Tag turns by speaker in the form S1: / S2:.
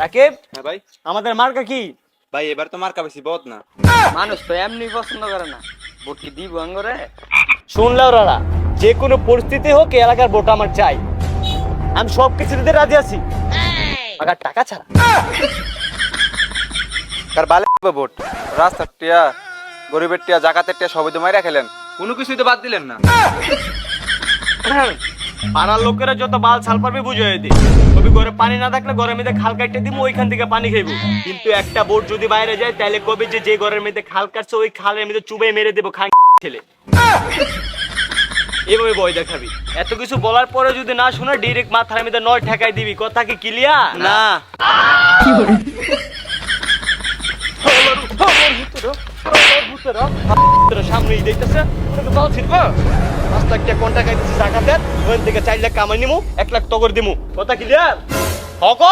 S1: রাকিব
S2: হ্যাঁ ভাই।
S1: আমাদের মার্কা কি?
S2: ভাই এবার তো মার্কা বেশি বহুত না।
S3: মানুষ তো এমনি পছন্দ করে না। ভোট কি দিব আঙ্গরে।
S1: শুনলাও রারা যে কোনো পরিস্থিতি হোক এলাকার ভোট আমার চাই। আমি সব কিছু দিতে রাজি আছি। আগার টাকা ছাড়া।
S2: কার বালে ভোট? রাস্তার টিয়া গরিবের টিয়া জাকাতের টিয়া সবই তো মাইরা খেলেন। কোনো কিছুই তো বাদ দিলেন না।
S1: পাড়ার লোকেরা যত বাল ছাল পারবে বুঝিয়ে দি। কবি ঘরে পানি না থাকলে ঘরের মধ্যে খাল কাটতে দিব ওইখান থেকে পানি খাইবো। কিন্তু একটা বোট যদি বাইরে যায় তাহলে কবে যে যে ঘরের মধ্যে খাল কাটছে ওই খালের মধ্যে চুবে মেরে দেবো খান ছেলে। এভাবে বই দেখাবি। এত কিছু বলার পরে যদি না শোনা ডিরেক্ট মাথার মধ্যে নয় ঠেকাই দিবি। কথা কি ক্লিয়ার না। সামনেই দেখতেছে। বাল ছিড়ব? পাঁচ লাখ টাকা কোন টাকা দিচ্ছি জাকাতের ওখান থেকে চার লাখ কামাই নিমু এক লাখ তগর দিমু। কথা ক্লিয়ার হক